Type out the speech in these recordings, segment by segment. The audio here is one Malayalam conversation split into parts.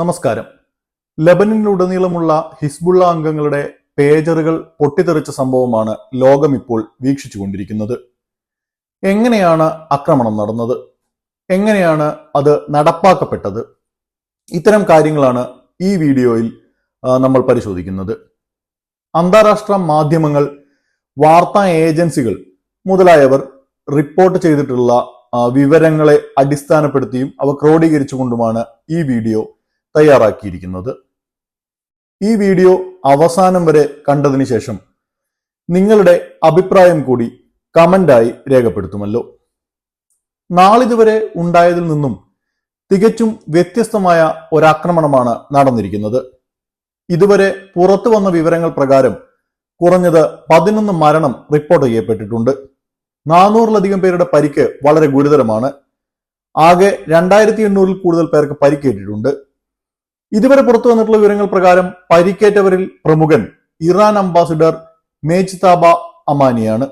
നമസ്കാരം. ലബനനിലുടനീളമുള്ള ഹിസ്ബുള്ള അംഗങ്ങളുടെ പേജറുകൾ പൊട്ടിത്തെറിച്ച സംഭവമാണ് ലോകം ഇപ്പോൾ വീക്ഷിച്ചുകൊണ്ടിരിക്കുന്നത്. എങ്ങനെയാണ് ആക്രമണം നടന്നത്? എങ്ങനെയാണ് അത് നടപ്പാക്കപ്പെട്ടത്? ഇത്തരം കാര്യങ്ങളാണ് ഈ വീഡിയോയിൽ നമ്മൾ പരിശോധിക്കുന്നത്. അന്താരാഷ്ട്ര മാധ്യമങ്ങൾ വാർത്താ ഏജൻസികൾ മുതലായവർ റിപ്പോർട്ട് ചെയ്തിട്ടുള്ള വിവരങ്ങളെ അടിസ്ഥാനപ്പെടുത്തിയും അവ ക്രോഡീകരിച്ചുകൊണ്ടുമാണ് ഈ വീഡിയോ തയ്യാറാക്കിയിരിക്കുന്നത്. ഈ വീഡിയോ അവസാനം വരെ കണ്ടതിന് ശേഷം നിങ്ങളുടെ അഭിപ്രായം കൂടി കമന്റായി രേഖപ്പെടുത്തുമല്ലോ. നാളിതുവരെ ഉണ്ടായതിൽ നിന്നും തികച്ചും വ്യത്യസ്തമായ ഒരാക്രമണമാണ് നടന്നിരിക്കുന്നത്. ഇതുവരെ പുറത്തു വന്ന വിവരങ്ങൾ പ്രകാരം കുറഞ്ഞത് പതിനൊന്ന് മരണം റിപ്പോർട്ട് ചെയ്യപ്പെട്ടിട്ടുണ്ട്. നാനൂറിലധികം പേരുടെ പരിക്ക് വളരെ ഗുരുതരമാണ്. ആകെ രണ്ടായിരത്തി എണ്ണൂറിൽ കൂടുതൽ പേർക്ക് പരിക്കേറ്റിട്ടുണ്ട്. ഇതുവരെ പുറത്തു വന്നിട്ടുള്ള വിവരങ്ങൾ പ്രകാരം പരിക്കേറ്റവരിൽ പ്രമുഖൻ ഇറാൻ അംബാസിഡർ മേജ്താബ അമാനിയാണ്.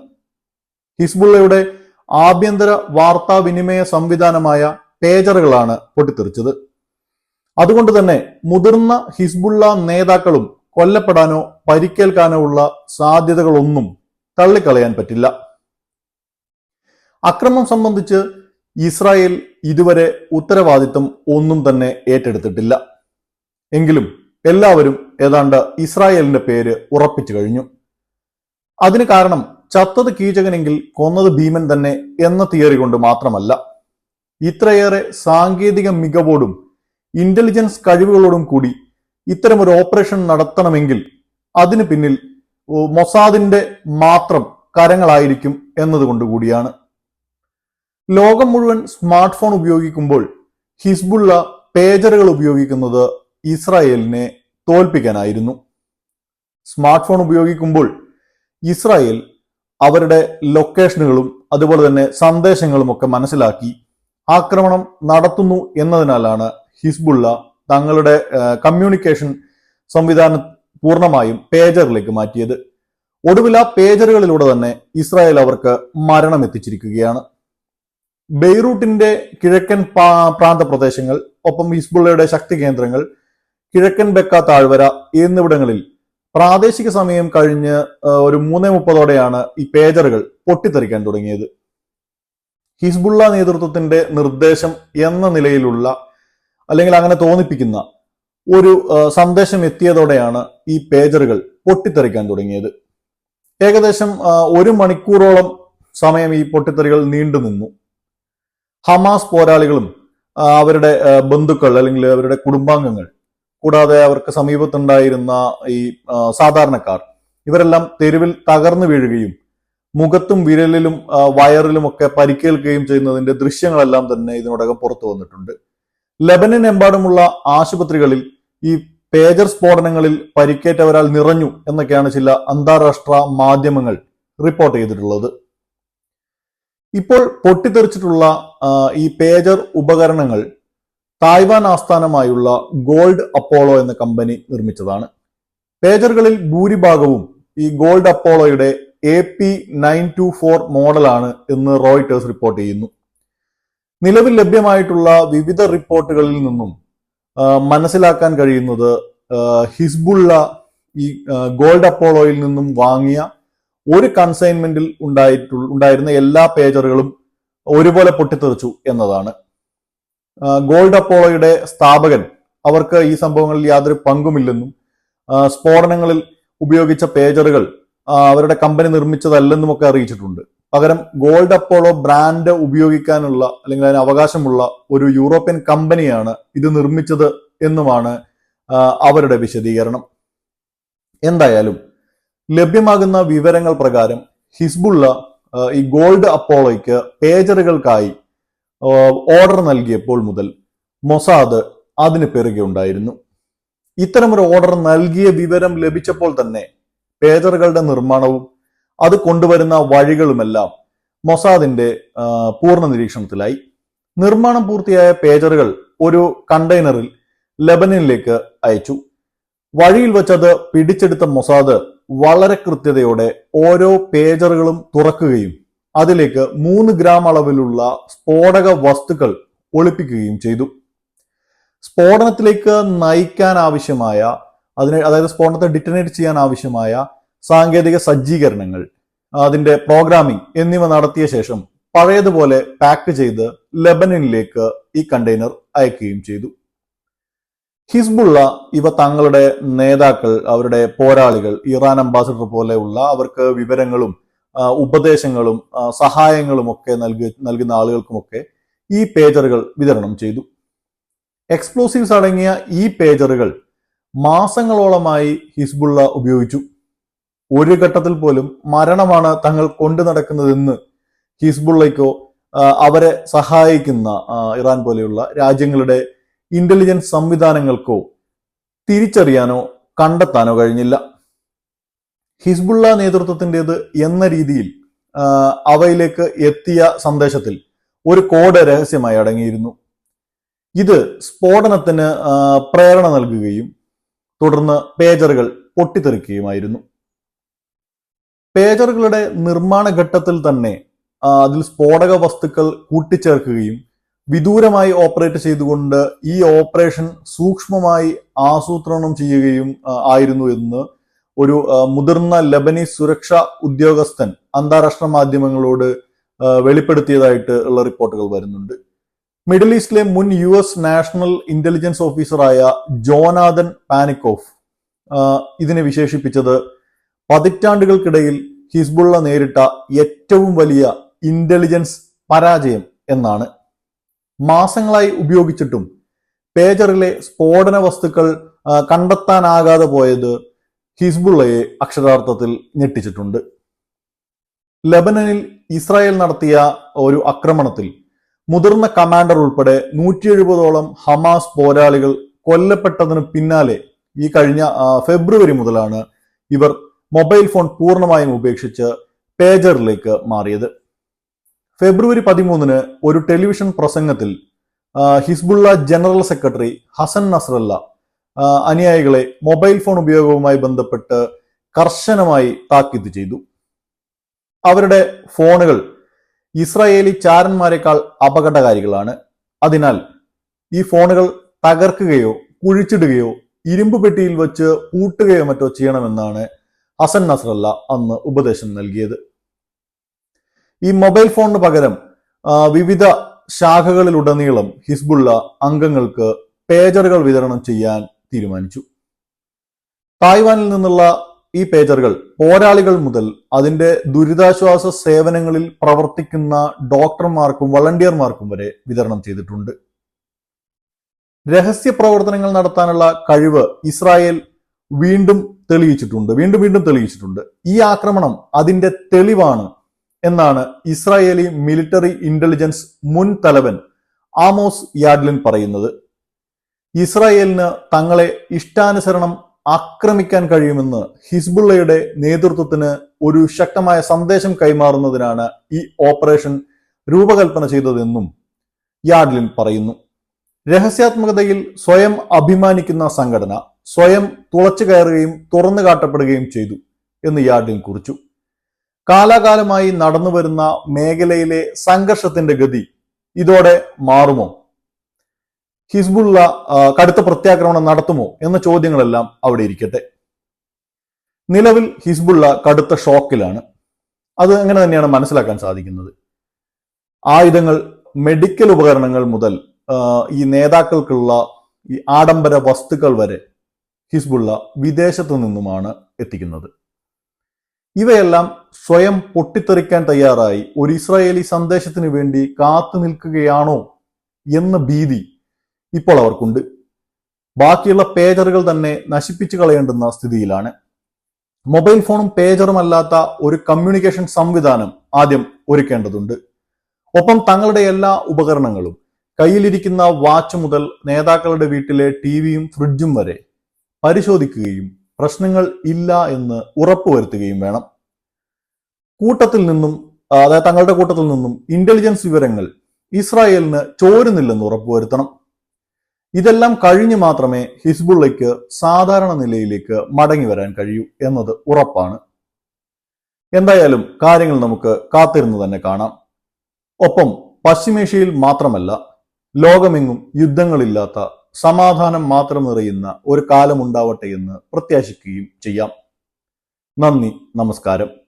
ഹിസ്ബുള്ളയുടെ ആഭ്യന്തര വാർത്താവിനിമയ സംവിധാനമായ പേജറുകളാണ് പൊട്ടിത്തെറിച്ചത്. അതുകൊണ്ട് തന്നെ മുതിർന്ന ഹിസ്ബുള്ള നേതാക്കളും കൊല്ലപ്പെടാനോ പരിക്കേൽക്കാനോ ഉള്ള സാധ്യതകളൊന്നും തള്ളിക്കളയാൻ പറ്റില്ല. അക്രമം സംബന്ധിച്ച് ഇസ്രായേൽ ഇതുവരെ ഉത്തരവാദിത്വം ഒന്നും തന്നെ ഏറ്റെടുത്തിട്ടില്ല. എങ്കിലും എല്ലാവരും ഏതാണ്ട് ഇസ്രായേലിന്റെ പേര് ഉറപ്പിച്ചു കഴിഞ്ഞു. അതിന് കാരണം ചത്തത് കീചകനെങ്കിൽ കൊന്നത് ഭീമൻ തന്നെ എന്ന തിയറി കൊണ്ട് മാത്രമല്ല ഇത്രയേറെ സാങ്കേതിക മികവോടും ഇന്റലിജൻസ് കഴിവുകളോടും കൂടി ഇത്തരം ഒരു ഓപ്പറേഷൻ നടത്തണമെങ്കിൽ അതിന് പിന്നിൽ മൊസാദിന്റെ മാത്രം കരങ്ങളായിരിക്കും എന്നതുകൊണ്ട് കൂടിയാണ്. ലോകം മുഴുവൻ സ്മാർട്ട് ഫോൺ ഉപയോഗിക്കുമ്പോൾ ഹിസ്ബുള്ള പേജറുകൾ ഉപയോഗിക്കുന്നത് ഇസ്രായേലിനെ തോൽപ്പിക്കാനായിരുന്നു. സ്മാർട്ട് ഫോൺ ഉപയോഗിക്കുമ്പോൾ ഇസ്രായേൽ അവരുടെ ലൊക്കേഷനുകളും അതുപോലെ തന്നെ സന്ദേശങ്ങളും ഒക്കെ മനസ്സിലാക്കി ആക്രമണം നടത്തുന്നു എന്നതിനാലാണ് ഹിസ്ബുള്ള തങ്ങളുടെ കമ്മ്യൂണിക്കേഷൻ സംവിധാനം പൂർണമായും പേജറിലേക്ക് മാറ്റിയത്. ഒടുവിൽ ആ പേജറുകളിലൂടെ തന്നെ ഇസ്രായേൽ അവർക്ക് മരണം എത്തിച്ചിരിക്കുകയാണ്. ബെയ്റൂട്ടിന്റെ കിഴക്കൻ പ്രാന്തപ്രദേശങ്ങൾ പ്രാന്ത പ്രദേശങ്ങൾ ഒപ്പം ഹിസ്ബുള്ളയുടെ ശക്തി കേന്ദ്രങ്ങൾ കിഴക്കൻ ബെക്ക താഴ്വര എന്നിവിടങ്ങളിൽ പ്രാദേശിക സമയം കഴിഞ്ഞ് ഒരു മൂന്നേ മുപ്പതോടെയാണ് ഈ പേജറുകൾ പൊട്ടിത്തെറിക്കാൻ തുടങ്ങിയത്. ഹിസ്ബുള്ള നേതൃത്വത്തിന്റെ നിർദ്ദേശം എന്ന നിലയിലുള്ള അല്ലെങ്കിൽ അങ്ങനെ തോന്നിപ്പിക്കുന്ന ഒരു സന്ദേശം എത്തിയതോടെയാണ് ഈ പേജറുകൾ പൊട്ടിത്തെറിക്കാൻ തുടങ്ങിയത്. ഏകദേശം ഒരു മണിക്കൂറോളം സമയം ഈ പൊട്ടിത്തെറികൾ നീണ്ടു നിന്നു. ഹമാസ് പോരാളികളും അവരുടെ ബന്ധുക്കൾ അല്ലെങ്കിൽ അവരുടെ കുടുംബാംഗങ്ങൾ കൂടാതെ അവർക്ക് സമീപത്തുണ്ടായിരുന്ന ഈ സാധാരണക്കാർ. ഇവരെല്ലാം തെരുവിൽ തകർന്നു വീഴുകയും മുഖത്തും വിരലിലും വയറിലും ഒക്കെ പരിക്കേൽക്കുകയും ചെയ്യുന്നതിന്റെ ദൃശ്യങ്ങളെല്ലാം തന്നെ ഇതിനോടകം പുറത്തു വന്നിട്ടുണ്ട്. ലബനൻ എമ്പാടുമുള്ള ആശുപത്രികളിൽ ഈ പേജർ സ്ഫോടനങ്ങളിൽ പരിക്കേറ്റവരാൽ നിറഞ്ഞു എന്നൊക്കെയാണ് ചില അന്താരാഷ്ട്ര മാധ്യമങ്ങൾ റിപ്പോർട്ട് ചെയ്തിട്ടുള്ളത്. ഇപ്പോൾ പൊട്ടിത്തെറിച്ചിട്ടുള്ള ഈ പേജർ ഉപകരണങ്ങൾ തായ്വാൻ ആസ്ഥാനമായുള്ള ഗോൾഡ് അപ്പോളോ എന്ന കമ്പനി നിർമ്മിച്ചതാണ്. പേജറുകളിൽ ഭൂരിഭാഗവും ഈ gold അപ്പോളോയുടെ A P nine two four മോഡലാണ് എന്ന് റോയിട്ടേഴ്സ് റിപ്പോർട്ട് ചെയ്യുന്നു. നിലവിൽ ലഭ്യമായിട്ടുള്ള വിവിധ റിപ്പോർട്ടുകളിൽ നിന്നും മനസ്സിലാക്കാൻ കഴിയുന്നത് ഹിസ്ബുള്ള ഈ ഗോൾഡ് അപ്പോളോയിൽ നിന്നും വാങ്ങിയ ഒരു കൺസൈൻമെന്റിൽ ഉണ്ടായിട്ടു ഉണ്ടായിരുന്ന എല്ലാ പേജറുകളും ഒരുപോലെ പൊട്ടിത്തെറിച്ചു എന്നതാണ്. ഗോൾഡ് അപ്പോളോയുടെ സ്ഥാപകൻ. അവർക്ക് ഈ സംഭവങ്ങളിൽ യാതൊരു പങ്കുമില്ലെന്നും സ്ഫോടനങ്ങളിൽ ഉപയോഗിച്ച പേജറുകൾ അവരുടെ കമ്പനി നിർമ്മിച്ചതല്ലെന്നും ഒക്കെ അറിയിച്ചിട്ടുണ്ട്. പകരം ഗോൾഡ് അപ്പോളോ ബ്രാൻഡ് ഉപയോഗിക്കാനുള്ള അല്ലെങ്കിൽ അതിന് അവകാശമുള്ള ഒരു യൂറോപ്യൻ കമ്പനിയാണ് ഇത് നിർമ്മിച്ചത് എന്നുമാണ് അവരുടെ വിശദീകരണം. എന്തായാലും ലഭ്യമാകുന്ന വിവരങ്ങൾ പ്രകാരം ഹിസ്ബുള്ള ഈ ഗോൾഡ് അപ്പോളോയ്ക്ക് പേജറുകൾക്കായി ഓർഡർ നൽകിയപ്പോൾ മുതൽ മൊസാദ് അതിന് പിറകെ ഉണ്ടായിരുന്നു. ഇത്തരമൊരു ഓർഡർ നൽകിയ വിവരം ലഭിച്ചപ്പോൾ തന്നെ പേജറുകളുടെ നിർമ്മാണവും അത് കൊണ്ടുവരുന്ന വഴികളുമെല്ലാം മൊസാദിന്റെ പൂർണ നിരീക്ഷണത്തിലായി. നിർമ്മാണം പൂർത്തിയായ പേജറുകൾ ഒരു കണ്ടെയ്നറിൽ ലെബനനിലേക്ക് അയച്ചു. വഴിയിൽ വച്ചത് പിടിച്ചെടുത്ത മൊസാദ് വളരെ കൃത്യതയോടെ ഓരോ പേജറുകളും തുറക്കുകയും അതിലേക്ക് മൂന്ന് ഗ്രാം അളവിലുള്ള സ്ഫോടക വസ്തുക്കൾ ഒളിപ്പിക്കുകയും ചെയ്തു. സ്ഫോടനത്തിലേക്ക് നയിക്കാൻ ആവശ്യമായ അതിന് അതായത് സ്ഫോടനത്തെ ഡിറ്റനേറ്റ് ചെയ്യാൻ ആവശ്യമായ സാങ്കേതിക സജ്ജീകരണങ്ങൾ അതിന്റെ പ്രോഗ്രാമിംഗ് എന്നിവ നടത്തിയ ശേഷം പഴയതുപോലെ പാക്ക് ചെയ്ത് ലെബനനിലേക്ക് ഈ കണ്ടെയ്നർ അയക്കുകയും ചെയ്തു. ഹിസ്ബുള്ള ഇവ തങ്ങളുടെ നേതാക്കൾ അവരുടെ പോരാളികൾ ഇറാൻ അംബാസിഡർ പോലെയുള്ള അവർക്ക് വിവരങ്ങളും ഉപദേശങ്ങളും സഹായങ്ങളും ഒക്കെ നൽകി നൽകുന്ന ആളുകൾക്കുമൊക്കെ ഈ പേജറുകൾ വിതരണം ചെയ്തു. എക്സ്പ്ലോസീവ്സ് അടങ്ങിയ ഈ പേജറുകൾ മാസങ്ങളോളമായി ഹിസ്ബുള്ള ഉപയോഗിച്ചു. ഒരു ഘട്ടത്തിൽ പോലും മരണമാണ് തങ്ങൾ കൊണ്ടു നടക്കുന്നതെന്ന് ഹിസ്ബുള്ളയ്ക്കോ അവരെ സഹായിക്കുന്ന ഇറാൻ പോലെയുള്ള രാജ്യങ്ങളുടെ ഇന്റലിജൻസ് സംവിധാനങ്ങൾക്കോ തിരിച്ചറിയാനോ കണ്ടെത്താനോ കഴിഞ്ഞില്ല. ഹിസ്ബുള്ള നേതൃത്വത്തിന്റെത് എന്ന രീതിയിൽ അവയിലേക്ക് എത്തിയ സന്ദേശത്തിൽ ഒരു കോഡ് രഹസ്യമായി അടങ്ങിയിരുന്നു. ഇത് സ്ഫോടനത്തിന് പ്രേരണ നൽകുകയും തുടർന്ന് പേജറുകൾ പൊട്ടിത്തെറിക്കുകയുമായിരുന്നു. പേജറുകളുടെ നിർമ്മാണ ഘട്ടത്തിൽ തന്നെ അതിൽ സ്ഫോടക വസ്തുക്കൾ കൂട്ടിച്ചേർക്കുകയും വിദൂരമായി ഓപ്പറേറ്റ് ചെയ്തുകൊണ്ട് ഈ ഓപ്പറേഷൻ സൂക്ഷ്മമായി ആസൂത്രണം ചെയ്യുകയും ആയിരുന്നു എന്ന് ഒരു മുതിർന്ന ലബനീസ് സുരക്ഷാ ഉദ്യോഗസ്ഥൻ അന്താരാഷ്ട്ര മാധ്യമങ്ങളോട് വെളിപ്പെടുത്തിയതായിട്ട് ഉള്ള റിപ്പോർട്ടുകൾ വരുന്നുണ്ട്. മിഡിൽ ഈസ്റ്റിലെ മുൻ യു എസ് നാഷണൽ ഇന്റലിജൻസ് ഓഫീസറായ ജോനാദൻ പാനിക്കോഫ് ഇതിനെ വിശേഷിപ്പിച്ചത് പതിറ്റാണ്ടുകൾക്കിടയിൽ ഹിസ്ബുള്ള നേരിട്ട ഏറ്റവും വലിയ ഇന്റലിജൻസ് പരാജയം എന്നാണ്. മാസങ്ങളായി ഉപയോഗിച്ചിട്ടും പേജറിലെ സ്ഫോടന വസ്തുക്കൾ കണ്ടെത്താനാകാതെ പോയത് ഹിസ്ബുള്ളയെ അക്ഷരാർത്ഥത്തിൽ ഞെട്ടിച്ചിട്ടുണ്ട്. ലബനനിൽ ഇസ്രായേൽ നടത്തിയ ഒരു ആക്രമണത്തിൽ മുതിർന്ന കമാൻഡർ ഉൾപ്പെടെ നൂറ്റി എഴുപതോളം ഹമാസ് പോരാളികൾ കൊല്ലപ്പെട്ടതിന് പിന്നാലെ ഈ കഴിഞ്ഞ ഫെബ്രുവരി മുതലാണ് ഇവർ മൊബൈൽ ഫോൺ പൂർണമായും ഉപേക്ഷിച്ച് പേജറിലേക്ക് മാറിയത്. ഫെബ്രുവരി പതിമൂന്നിന് ഒരു ടെലിവിഷൻ പ്രസംഗത്തിൽ Hezbollah general secretary Hassan Nasrallah അനുയായികളെ മൊബൈൽ ഫോൺ ഉപയോഗവുമായി ബന്ധപ്പെട്ട് കർശനമായി താക്കീത് ചെയ്തു. അവരുടെ ഫോണുകൾ ഇസ്രായേലി ചാരന്മാരെക്കാൾ അപകടകാരികളാണ്. അതിനാൽ ഈ ഫോണുകൾ തകർക്കുകയോ കുഴിച്ചിടുകയോ ഇരുമ്പ് പെട്ടിയിൽ വെച്ച് പൂട്ടുകയോ മറ്റോ ചെയ്യണമെന്നാണ് ഹസൻ നസ്രല്ല അന്ന് ഉപദേശം നൽകിയത്. ഈ മൊബൈൽ ഫോണിന് പകരം വിവിധ ശാഖകളിലുടനീളം ഹിസ്ബുള്ള അംഗങ്ങൾക്ക് പേജറുകൾ വിതരണം ചെയ്യാൻ തീരുമാനിച്ചു. തായ്വാനിൽ നിന്നുള്ള ഈ പേജറുകൾ പോരാളികൾ മുതൽ അതിന്റെ ദുരിതാശ്വാസ സേവനങ്ങളിൽ പ്രവർത്തിക്കുന്ന ഡോക്ടർമാർക്കും വളണ്ടിയർമാർക്കും വരെ വിതരണം ചെയ്തിട്ടുണ്ട്. രഹസ്യ പ്രവർത്തനങ്ങൾ നടത്താനുള്ള കഴിവ് ഇസ്രായേൽ വീണ്ടും തെളിയിച്ചിട്ടുണ്ട് വീണ്ടും വീണ്ടും തെളിയിച്ചിട്ടുണ്ട്. ഈ ആക്രമണം അതിന്റെ തെളിവാണ് എന്നാണ് ഇസ്രായേലി മിലിറ്ററി ഇന്റലിജൻസ് മുൻ തലവൻ ആമോസ് യാഡ്ലിൻ പറയുന്നത്. ഇസ്രായേലിന് തങ്ങളെ ഇഷ്ടാനുസരണം ആക്രമിക്കാൻ കഴിയുമെന്ന് ഹിസ്ബുള്ളയുടെ നേതൃത്വത്തിന് ഒരു ശക്തമായ സന്ദേശം കൈമാറുന്നതിനാണ് ഈ ഓപ്പറേഷൻ രൂപകൽപ്പന ചെയ്തതെന്നും യാഡ്ലിൻ പറയുന്നു. രഹസ്യാത്മകതയിൽ സ്വയം അഭിമാനിക്കുന്ന സംഘടന സ്വയം തുളച്ചു കയറുകയും തുറന്നു കാട്ടപ്പെടുകയും ചെയ്തു എന്ന് യാഡ്ലിൻ കുറിച്ചു. കാലാകാലമായി നടന്നുവരുന്ന മേഖലയിലെ സംഘർഷത്തിന്റെ ഗതി ഇതോടെ മാറുമോ? ഹിസ്ബുള്ള കടുത്ത പ്രത്യാക്രമണം നടത്തുമോ എന്ന ചോദ്യങ്ങളെല്ലാം അവിടെ ഇരിക്കട്ടെ. നിലവിൽ ഹിസ്ബുള്ള കടുത്ത ഷോക്കിലാണ്. അത് അങ്ങനെ തന്നെയാണ് മനസ്സിലാക്കാൻ സാധിക്കുന്നത്? ആയുധങ്ങൾ മെഡിക്കൽ ഉപകരണങ്ങൾ മുതൽ ഈ നേതാക്കൾക്കുള്ള ഈ ആഡംബര വസ്തുക്കൾ വരെ ഹിസ്ബുള്ള വിദേശത്തു നിന്നുമാണ് എത്തിക്കുന്നത്. ഇവയെല്ലാം സ്വയം പൊട്ടിത്തെറിക്കാൻ തയ്യാറായി ഒരു ഇസ്രായേലി സന്ദേശത്തിന് വേണ്ടി കാത്തു നിൽക്കുകയാണോ എന്ന ഭീതി ഇപ്പോൾ അവർക്കുണ്ട് ബാക്കിയുള്ള പേജറുകൾ തന്നെ നശിപ്പിച്ചു കളയേണ്ടുന്ന സ്ഥിതിയിലാണ്. മൊബൈൽ ഫോണും പേജറും അല്ലാത്ത ഒരു കമ്മ്യൂണിക്കേഷൻ സംവിധാനം ആദ്യം ഒരുക്കേണ്ടതുണ്ട്. ഒപ്പം തങ്ങളുടെ എല്ലാ ഉപകരണങ്ങളും കയ്യിലിരിക്കുന്ന വാച്ച് മുതൽ നേതാക്കളുടെ വീട്ടിലെ ടിവിയും ഫ്രിഡ്ജും വരെ പരിശോധിക്കുകയും പ്രശ്നങ്ങൾ ഇല്ല എന്ന് ഉറപ്പുവരുത്തുകയും വേണം. കൂട്ടത്തിൽ നിന്നും അതായത് തങ്ങളുടെ കൂട്ടത്തിൽ നിന്നും ഇന്റലിജൻസ് വിവരങ്ങൾ ഇസ്രായേലിന് ചോരുന്നില്ലെന്ന് ഉറപ്പുവരുത്തണം. ഇതെല്ലാം കഴിഞ്ഞു മാത്രമേ ഹിസ്ബുള്ളയ്ക്ക് സാധാരണ നിലയിലേക്ക് മടങ്ങി വരാൻ കഴിയൂ എന്നത് ഉറപ്പാണ്. എന്തായാലും കാര്യങ്ങൾ നമുക്ക് കാത്തിരുന്ന് തന്നെ കാണാം. ഒപ്പം പശ്ചിമേഷ്യയിൽ മാത്രമല്ല ലോകമെങ്ങും യുദ്ധങ്ങളില്ലാത്ത സമാധാനം മാത്രം നിറയുന്ന ഒരു കാലമുണ്ടാവട്ടെ എന്ന് പ്രത്യാശിക്കുകയും ചെയ്യാം. നന്ദി നമസ്കാരം.